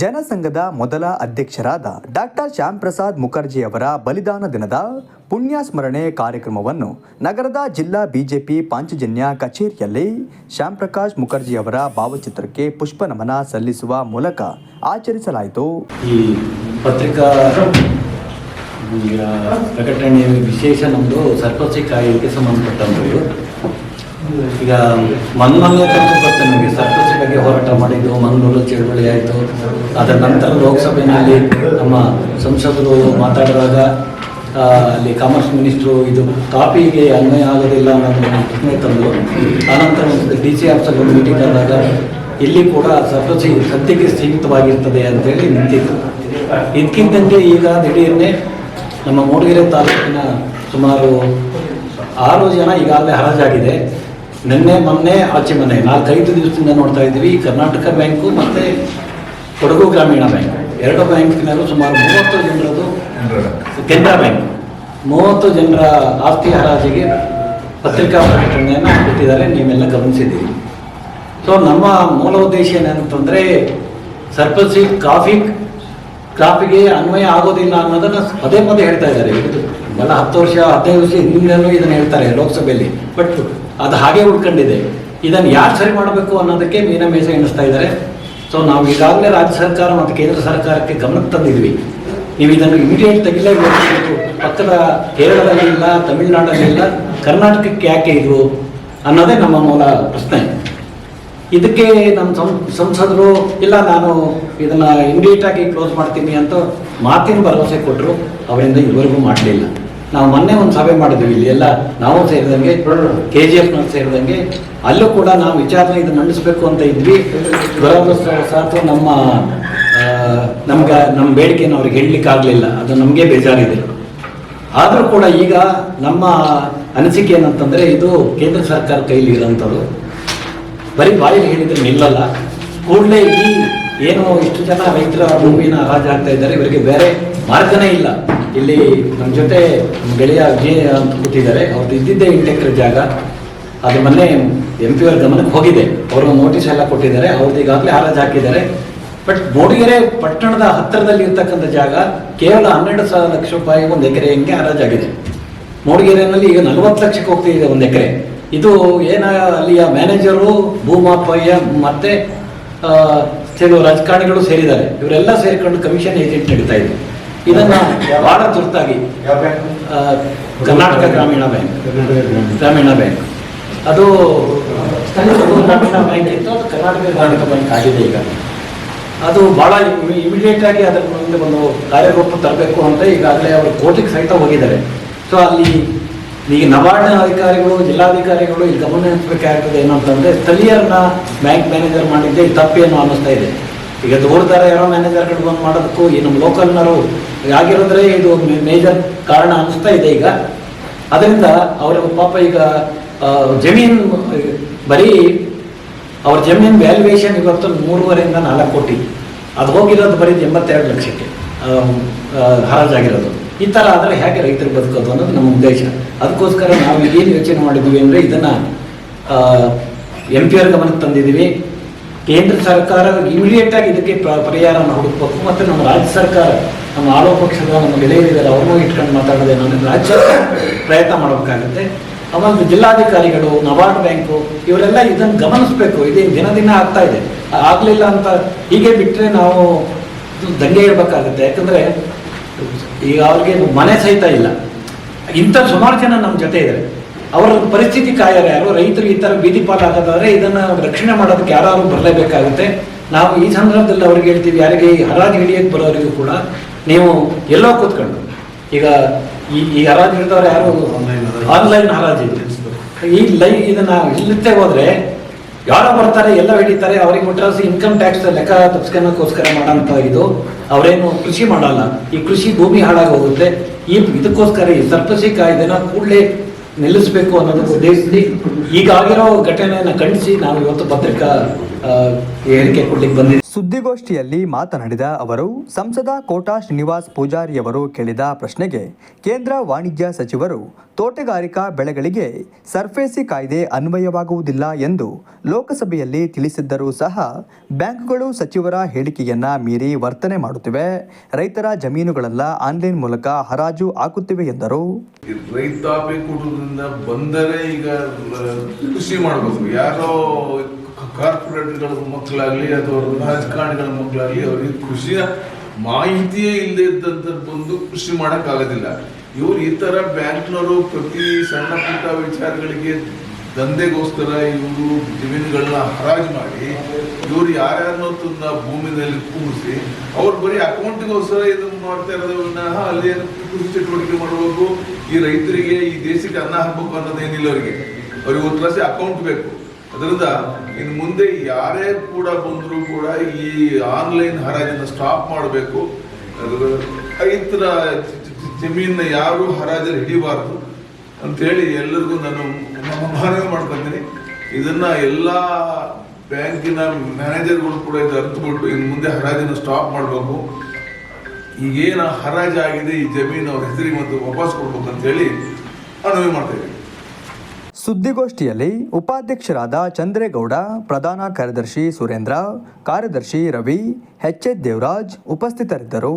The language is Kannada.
ಜನಸಂಘದ ಮೊದಲ ಅಧ್ಯಕ್ಷರಾದ ಡಾಕ್ಟರ್ ಶ್ಯಾಮ್ ಪ್ರಸಾದ್ ಮುಖರ್ಜಿ ಅವರ ಬಲಿದಾನ ದಿನದ ಪುಣ್ಯ ಸ್ಮರಣೆ ಕಾರ್ಯಕ್ರಮವನ್ನು ನಗರದ ಜಿಲ್ಲಾ ಬಿಜೆಪಿ ಪಾಂಚಜನ್ಯ ಕಚೇರಿಯಲ್ಲಿ ಶ್ಯಾಮ್ ಪ್ರಕಾಶ್ ಮುಖರ್ಜಿ ಅವರ ಭಾವಚಿತ್ರಕ್ಕೆ ಪುಷ್ಪ ನಮನ ಸಲ್ಲಿಸುವ ಮೂಲಕ ಆಚರಿಸಲಾಯಿತು. ಈ ಪತ್ರಿಕಾ ಪ್ರಕಟಣೆಯ ಪ್ರಕಟಣೆ ವಿಶೇಷ ನಮ್ಮದು ಸರ್ಪಸಿ ಕಾಯಿಲೆಗೆ ಸಂಬಂಧಪಟ್ಟಂಥದ್ದು. ಈಗ ಮೊನ್ನೆ ತನಕ ಗೊತ್ತು ನಮಗೆ ಸರ್ಕಸ್ ಬಗ್ಗೆ ಹೋರಾಟ ಮಾಡಿದ್ದು, ಮಂಗಳೂರು ಚಳುವಳಿ ಆಯಿತು. ಅದರ ನಂತರ ಲೋಕಸಭೆಯಲ್ಲಿ ನಮ್ಮ ಸಂಸದರು ಮಾತಾಡಿದಾಗ ಅಲ್ಲಿ ಕಾಮರ್ಸ್ ಮಿನಿಸ್ಟ್ರು ಇದು ಕಾಪಿಗೆ ಅನ್ವಯ ಆಗೋದಿಲ್ಲ ಅನ್ನೋದನ್ನು ಪ್ರಶ್ನೆ ತಂದು ಆನಂತರ ಡಿ ಸಿ ಒಂದು ಮೀಟಿಂಗ್ ಆದಾಗ, ಇಲ್ಲಿ ಕೂಡ ಸರ್ಕಸಿ ಸದ್ಯಕ್ಕೆ ಸೀಮಿತವಾಗಿರ್ತದೆ ಅಂತೇಳಿ ನಿಂತಿತ್ತು ಇದಕ್ಕಿಂತಂತೆ ಈಗ ದಿಢೀರ್ನೆ ನಮ್ಮ ಮೂಡಿಗೆರೆ ತಾಲೂಕಿನ ಸುಮಾರು ಆರು ಜನ ಈಗಾಗಲೇ ಹರಾಜಾಗಿದೆ. ನಿನ್ನೆ, ಮೊನ್ನೆ, ಆಚೆ ಮೊನ್ನೆ, ನಾಲ್ಕೈದು ದಿವಸದಿಂದ ನೋಡ್ತಾ ಇದ್ದೀವಿ ಕರ್ನಾಟಕ ಬ್ಯಾಂಕು ಮತ್ತು ಕೊಡಗು ಗ್ರಾಮೀಣ ಬ್ಯಾಂಕ್. ಎರಡು ಬ್ಯಾಂಕಿನಲ್ಲೂ ಸುಮಾರು ಮೂವತ್ತು ಜನರದು ಕೆನರಾ ಬ್ಯಾಂಕ್. ಮೂವತ್ತು ಜನರ ಆಸ್ತಿ ಹರಾಜಿಗೆ ಪತ್ರಿಕಾ ಪ್ರಕಟಣೆಯನ್ನು ಕೊಟ್ಟಿದ್ದಾರೆ ನೀವೆಲ್ಲ ಗಮನಿಸಿದ್ದೀರಿ. ಸೊ ನಮ್ಮ ಮೂಲ ಉದ್ದೇಶ ಏನಂತಂದರೆ, ಸರ್ಪಸಿ ಕಾಫಿ ಕಾಫಿಗೆ ಅನ್ವಯ ಆಗೋದಿಲ್ಲ ಅನ್ನೋದನ್ನು ಪದೇ ಪದೇ ಹೇಳ್ತಾ ಇದ್ದಾರೆ. ಇದು ಎಲ್ಲ ಹತ್ತು ವರ್ಷ, ಹದಿನೈದು ವರ್ಷ ಹಿಂದಿನೂ ಇದನ್ನು ಹೇಳ್ತಾರೆ ಲೋಕಸಭೆಯಲ್ಲಿ. ಬಟ್ ಅದು ಹಾಗೆ ಉಳ್ಕೊಂಡಿದೆ. ಇದನ್ನು ಯಾರು ಸರಿ ಮಾಡಬೇಕು ಅನ್ನೋದಕ್ಕೆ ಮೀನ ಮೇಸ ಎಣಿಸ್ತಾ ಇದ್ದಾರೆ. ಸೊ ನಾವು ಈಗಾಗಲೇ ರಾಜ್ಯ ಸರ್ಕಾರ ಮತ್ತು ಕೇಂದ್ರ ಸರ್ಕಾರಕ್ಕೆ ಗಮನಕ್ಕೆ ತಂದಿದ್ವಿ. ನೀವು ಇದನ್ನು ಇಮಿಡಿಯೇಟ್ ತೆಗಿಲೇಬೇಕು ಪಕ್ಕದ ಕೇರಳದಲ್ಲಿ ಇಲ್ಲ ತಮಿಳುನಾಡಲ್ಲಿ ಇಲ್ಲ ಕರ್ನಾಟಕಕ್ಕೆ ಯಾಕೆ ಇದು ಅನ್ನೋದೇ ನಮ್ಮ ಮೂಲ ಪ್ರಶ್ನೆ. ಇದಕ್ಕೆ ನಮ್ಮ ಸಂಸದರು, ಇಲ್ಲ ನಾನು ಇದನ್ನ ಇಮಿಡಿಯೇಟ್ ಆಗಿ ಕ್ಲೋಸ್ ಮಾಡ್ತೀನಿ ಅಂತ ಮಾತಿನ ಭರವಸೆ ಕೊಟ್ಟರು ಅವರಿಂದ ಇದುವರೆಗೂ ಮಾಡಲಿಲ್ಲ. ನಾವು ಮೊನ್ನೆ ಒಂದು ಸಭೆ ಮಾಡಿದ್ವಿ ಇಲ್ಲಿ ಎಲ್ಲ, ನಾವು ಸೇರಿದಂಗೆ ಕೆ ಜಿ ಎಫ್ನಲ್ಲಿ ಸೇರಿದಂಗೆ. ಅಲ್ಲೂ ಕೂಡ ನಾವು ವಿಚಾರಣೆ ಇದನ್ನ ಮಂಡಿಸಬೇಕು ಅಂತ ಇದ್ವಿ. ದುರದೃಷ್ಟವಶಾತ್ ನಮ್ಮ ನಮ್ಗೆ, ನಮ್ಮ ಬೇಡಿಕೆಯನ್ನು ಅವ್ರಿಗೆ ಹೇಳಲಿಕ್ಕಾಗಲಿಲ್ಲ ಅದು ನಮಗೆ ಬೇಜಾರಿದೆ. ಆದರೂ ಕೂಡ ಈಗ ನಮ್ಮ ಅನಿಸಿಕೆ ಏನಂತಂದರೆ ಇದು ಕೇಂದ್ರ ಸರ್ಕಾರ ಕೈಲಿ ಇರೋಂಥದ್ದು ಬರೀ ಬಾಯಲ್ಲಿ ಹೇಳಿದ್ರೆ ನಿಲ್ಲಲ್ಲ. ಕೂಡಲೇ ಈ ಏನು ಇಷ್ಟು ಜನ ರೈತರ ಭೂಮಿನ ಹರಾಜಾಗ್ತಾ ಇದ್ದಾರೆ. ಇವರಿಗೆ ಬೇರೆ ಮಾರ್ಗನೇ ಇಲ್ಲ. ಇಲ್ಲಿ ನಮ್ಮ ಜೊತೆ ಗೆಳೆಯ ವಿಜಯ್ ಅಂತ ಕೂತಿದ್ದಾರೆ. ಅವ್ರದ್ದು ಇದ್ದಿದ್ದೇ ಎಂಟು ಎಕರೆ ಜಾಗ. ಅದು ಮೊನ್ನೆ ಎಂ ಪಿ ಅವರ ಗಮನಕ್ಕೆ ಹೋಗಿದೆ. ಅವರು ನೋಟಿಸ್ ಎಲ್ಲ ಕೊಟ್ಟಿದ್ದಾರೆ. ಅವ್ರದ್ದು ಈಗಾಗಲೇ ಹರಾಜು ಹಾಕಿದ್ದಾರೆ. ಬಟ್ ಮೂಡಿಗೆರೆ ಪಟ್ಟಣದ ಹತ್ತಿರದಲ್ಲಿ ಇರ್ತಕ್ಕಂಥ ಜಾಗ ಕೇವಲ ಹನ್ನೆರಡು ಸಾವಿರ ಲಕ್ಷ ರೂಪಾಯಿ ಒಂದು ಎಕರೆ ಹೆಂಗೆ ಹರಾಜಾಗಿದೆ ಮೂಡಿಗೆರೆಯಲ್ಲಿ ಈಗ ನಲವತ್ತು ಲಕ್ಷಕ್ಕೆ ಹೋಗ್ತಿದೆ ಒಂದು ಎಕರೆ. ಇದು ಏನ ಅಲ್ಲಿಯ ಮ್ಯಾನೇಜರು ಭೂಮಾಪಯ್ಯ ಮತ್ತೆ ಕೆಲವು ರಾಜಕಾರಣಿಗಳು ಸೇರಿದ್ದಾರೆ. ಇವರೆಲ್ಲ ಸೇರಿಕೊಂಡು ಕಮಿಷನ್ ಏಜೆಂಟ್ ನಡೀತಾ ಇದೆ. ಇದನ್ನ ಬಹಳ ತುರ್ತಾಗಿ ಕರ್ನಾಟಕ ಗ್ರಾಮೀಣ ಬ್ಯಾಂಕ್ ಗ್ರಾಮೀಣ ಬ್ಯಾಂಕ್. ಅದು ಗ್ರಾಮೀಣ ಬ್ಯಾಂಕ್ ಇತ್ತು, ಅದು ಕರ್ನಾಟಕ ಗ್ರಾಮೀಣ ಬ್ಯಾಂಕ್ ಆಗಿದೆ ಈಗ. ಅದು ಬಹಳ ಇಮಿಡಿಯೇಟ್ ಆಗಿ ಅದರ ಒಂದು ಕಾರ್ಯರೂಪ ತರಬೇಕು ಅಂತ ಈಗಾಗಲೇ ಅವರು ಕೋರ್ಟಿಗೆ ಸಹಿತ ಹೋಗಿದ್ದಾರೆ. ಸೊ ಅಲ್ಲಿ ಈಗ ನಬಾರ್ಡ್ನ ಅಧಿಕಾರಿಗಳು, ಜಿಲ್ಲಾಧಿಕಾರಿಗಳು ಇಲ್ಲಿ ಗಮನ ಹರಿಸಬೇಕಾಗ್ತದೆ ಏನು ಅಂತಂದ್ರೆ ಸ್ಥಳೀಯರನ್ನ ಬ್ಯಾಂಕ್ ಮ್ಯಾನೇಜರ್ ಮಾಡಿದ್ದೆ ಇದು ತಪ್ಪೇನು ಅನ್ನಿಸ್ತಾ ಇದೆ. ಈಗ ದೂರದಾರ ಯಾರೋ ಮ್ಯಾನೇಜರ್ ಕಡೆ ಬಂದು ಮಾಡೋದಕ್ಕೂ ಈ ನಮ್ಮ ಲೋಕಲ್ನರು ಆಗಿರೋದ್ರೆ ಇದು ಮೇಜರ್ ಕಾರಣ ಅನಿಸ್ತಾ ಇದೆ ಈಗ. ಅದರಿಂದ ಅವರ ಪಾಪ ಈಗ ಜಮೀನು, ಬರೀ ಅವ್ರ ಜಮೀನು ವ್ಯಾಲ್ಯೂಯೇಷನ್ ಇವತ್ತು ಮೂರುವರೆಯಿಂದ ನಾಲ್ಕು ಕೋಟಿ. ಅದು ಹೋಗಿರೋದು ಬರೀ ಎಂಬತ್ತೆರಡು ಲಕ್ಷಕ್ಕೆ. ಹರಾಜಾಗಿರೋದು ಈ ಥರ ಆದರೆ ಹೇಗೆ ರೈತರು ಬದುಕೋದು ಅನ್ನೋದು ನಮ್ಮ ಉದ್ದೇಶ. ಅದಕ್ಕೋಸ್ಕರ ನಾವು ಏನು ಯೋಚನೆ ಮಾಡಿದ್ವಿ ಅಂದರೆ ಇದನ್ನು ಎಂ ಪಿ ಆರ್ ಗಮನಕ್ಕೆ ತಂದಿದ್ದೀವಿ. ಕೇಂದ್ರ ಸರ್ಕಾರ ಇಮಿಡಿಯೇಟಾಗಿ ಇದಕ್ಕೆ ಪ- ಪರಿಹಾರವನ್ನು ಹುಡುಕಬೇಕು. ಮತ್ತು ನಮ್ಮ ರಾಜ್ಯ ಸರ್ಕಾರ, ನಮ್ಮ ಆಳೋ ಪಕ್ಷದ ನಮ್ಮ ಗೆಳೆಯರಿದ್ದಾರೆ ಅವ್ರನ್ನೂ ಇಟ್ಕೊಂಡು ಮಾತಾಡೋದೇನಂದ್ರೆ ರಾಜ್ಯ ಸರ್ಕಾರ ಪ್ರಯತ್ನ ಮಾಡಬೇಕಾಗುತ್ತೆ. ಆಮೇಲೆ ಜಿಲ್ಲಾಧಿಕಾರಿಗಳು ನಬಾರ್ಡ್ ಬ್ಯಾಂಕು, ಇವರೆಲ್ಲ ಇದನ್ನು ಗಮನಿಸಬೇಕು. ಇದೇನು ದಿನ ದಿನ ಆಗ್ತಾ ಇದೆ. ಆಗಲಿಲ್ಲ ಅಂತ ಹೀಗೆ ಬಿಟ್ಟರೆ ನಾವು ದಂಗೆ ಇರಬೇಕಾಗುತ್ತೆ. ಯಾಕಂದರೆ ಈಗ ಅವ್ರಿಗೆ ಮನೆ ಸಹಿತ ಇಲ್ಲ. ಇಂಥ ಸುಮಾರು ಜನ ನಮ್ಮ ಜೊತೆ ಇದ್ದಾರೆ. ಅವರ ಪರಿಸ್ಥಿತಿ ಕಾಯರು ಯಾರು ರೈತರು ಈ ಥರ ಬೀದಿ ಪಾಲಾಗೋದಾದ್ರೆ ಇದನ್ನು ರಕ್ಷಣೆ ಮಾಡೋದಕ್ಕೆ ಯಾರು ಬರಲೇಬೇಕಾಗುತ್ತೆ. ನಾವು ಈ ಸಂದರ್ಭದಲ್ಲಿ ಅವ್ರಿಗೆ ಹೇಳ್ತೀವಿ ಯಾರಿಗೆ ಈ ಹರಾಜು ಹಿಡಿಯಕ್ಕೆ ಬರೋರಿಗೂ ಕೂಡ ನೀವು ಎಲ್ಲೋ ಕೂತ್ಕೊಂಡು. ಈಗ ಈ ಈ ಹರಾಜು ಹಿಡಿದವ್ರು ಯಾರು? ಆನ್ಲೈನ್ ಹರಾಜು. ಇದೆ ಈ ಲೈ ಇದನ್ನ ಇಲ್ಲತ್ತೆ ಹೋದ್ರೆ ಯಾರೋ ಬರ್ತಾರೆ, ಎಲ್ಲ ಹಿಡಿತಾರೆ ಅವ್ರಿಗೆ ಕೊಟ್ಟರೆ ಇನ್ಕಮ್ ಟ್ಯಾಕ್ಸ್ ಲೆಕ್ಕ ತಪ್ಸ್ಕೊಳಕ್ಕೋಸ್ಕರ ಮಾಡೋಂಥ ಇದು. ಅವರೇನು ಕೃಷಿ ಮಾಡಲ್ಲ. ಈ ಕೃಷಿ ಭೂಮಿ ಹಾಳಾಗಿ ಹೋಗುತ್ತೆ. ಈ ಇದಕ್ಕೋಸ್ಕರ ಈ ಸರ್ಪಸಿ ಕಾಯ್ದೆನ ಕೂಡಲೇ ನಿಲ್ಲಿಸಬೇಕು ಅನ್ನೋದಕ್ಕೆ ಉದ್ದೇಶಿಸಿ ಈಗ ಆಗಿರೋ ಘಟನೆಯನ್ನು ಖಂಡಿಸಿ ನಾವು ಇವತ್ತು ಪತ್ರಿಕಾ ಹೇಳಿಕೆ ಕೊಡ್ಲಿಕ್ಕೆ ಬಂದಿದೆ. ಸುದ್ದಿಗೋಷ್ಠಿಯಲ್ಲಿ ಮಾತನಾಡಿದ ಅವರು ಸಂಸದ ಕೋಟಾ ಶ್ರೀನಿವಾಸ್ ಪೂಜಾರಿಯವರು ಕೇಳಿದ ಪ್ರಶ್ನೆಗೆ ಕೇಂದ್ರ ವಾಣಿಜ್ಯ ಸಚಿವರು ತೋಟಗಾರಿಕಾ ಬೆಳೆಗಳಿಗೆ ಸರ್ಫೇಸಿ ಕಾಯ್ದೆ ಅನ್ವಯವಾಗುವುದಿಲ್ಲ ಎಂದು ಲೋಕಸಭೆಯಲ್ಲಿ ತಿಳಿಸಿದ್ದರೂ ಸಹ ಬ್ಯಾಂಕ್ಗಳು ಸಚಿವರ ಹೇಳಿಕೆಯನ್ನ ಮೀರಿ ವರ್ತನೆ ಮಾಡುತ್ತಿವೆ. ರೈತರ ಜಮೀನುಗಳೆಲ್ಲ ಆನ್ಲೈನ್ ಮೂಲಕ ಹರಾಜು ಹಾಕುತ್ತಿವೆ ಎಂದರು. ರೈತಾಪಿ ಕುಟುಂಬದಿಂದ ಬಂದರೆ ಈಗ ಕೃಷಿ ಮಾಡಬೇಕು. ಯಾರೋ ಕಾರ್ಪೊರೇಟ್ಗಳ ಮಕ್ಕಳಾಗಲಿ ಅಥವಾ ರಾಜಕಾರಣಿಗಳ ಮಕ್ಕಳಾಗಲಿ ಅವರಿಗೆ ಕೃಷಿಯ ಮಾಹಿತಿಯೇ ಇಲ್ಲದೆ ಇದ್ದಂತ ಬಂದು ಕೃಷಿ ಮಾಡಕ್ ಇವರು ಈ ತರ ಬ್ಯಾಂಕ್ನವರು ಪ್ರತಿ ಸಣ್ಣ ಪುಟ್ಟ ವಿಚಾರಗಳಿಗೆ ದಂಧೆಗೋಸ್ಕರ ಇವರು ಜಮೀನುಗಳನ್ನ ಹರಾಜು ಮಾಡಿ ಇವ್ರು ಯಾರ್ಯಾರನ್ನೋ ತನ್ನ ಭೂಮಿನಲ್ಲಿ ಕೂರಿಸಿ ಅವ್ರು ಬರೀ ಅಕೌಂಟ್ಗೋಸ್ಕರ ಇದನ್ನ ಮಾಡ್ತಾ ಇರೋದನ್ನ ಅಲ್ಲಿ ಕೃಷಿ ಚಟುವಟಿಕೆ ಮಾಡಬೇಕು, ಈ ರೈತರಿಗೆ ಈ ದೇಶಕ್ಕೆ ಅನ್ನ ಹಾಕ್ಬೇಕು ಅನ್ನೋದೇನಿಲ್ಲ ಅವರಿಗೆ. ಅವ್ರಿಗೆ ಒಂದು ಅಕೌಂಟ್ ಬೇಕು. ಅದರಿಂದ ಇನ್ನು ಮುಂದೆ ಯಾರೇ ಕೂಡ ಬಂದರೂ ಕೂಡ ಈ ಆನ್ಲೈನ್ ಹರಾಜನ್ನು ಸ್ಟಾಪ್ ಮಾಡಬೇಕು. ರೈತರ ಜಮೀನ ಯಾರು ಹರಾಜಲ್ಲಿ ಹಿಡಿಬಾರ್ದು ಅಂತೇಳಿ ಎಲ್ಲರಿಗೂ ನಾನು ಮನವಿ ಮಾಡ್ಕೊತೀನಿ. ಇದನ್ನ ಎಲ್ಲ ಬ್ಯಾಂಕಿನ ಮ್ಯಾನೇಜರ್ಗಳು ಕೂಡ ಇದು ಅರ್ಥಬಿಟ್ಟು ಇನ್ನು ಮುಂದೆ ಹರಾಜನ್ನು ಸ್ಟಾಪ್ ಮಾಡಬೇಕು. ಈಗೇನು ಹರಾಜಾಗಿದೆ ಈ ಜಮೀನು ಅವ್ರ ಹೆಸರಿಗೆ ಮತ್ತು ವಾಪಸ್ ಕೊಡ್ಬೇಕು ಅಂತೇಳಿ ಮನವಿ ಮಾಡ್ತಾ ಇದ್ದೀನಿ. ಸುದ್ದಿಗೋಷ್ಠಿಯಲ್ಲಿ ಉಪಾಧ್ಯಕ್ಷರಾದ ಚಂದ್ರೇಗೌಡ ಪ್ರಧಾನ ಕಾರ್ಯದರ್ಶಿ ಸುರೇಂದ್ರ ಕಾರ್ಯದರ್ಶಿ ರವಿ ಎಚ್ ಎಚ್ ದೇವರಾಜ್ ಉಪಸ್ಥಿತರಿದ್ದರು.